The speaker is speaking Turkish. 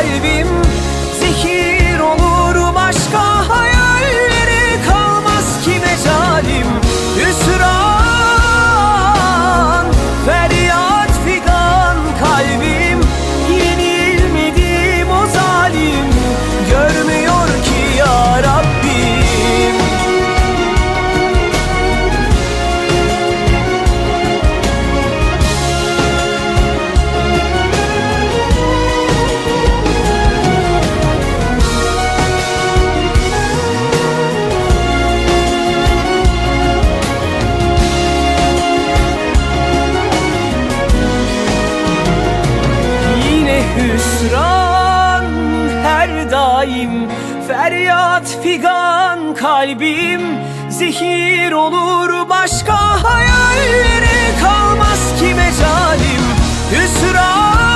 kalbim Zehir daim Feryat figan kalbim. Zehir olur başka hayallere Kalmaz. Kime canim Hüsran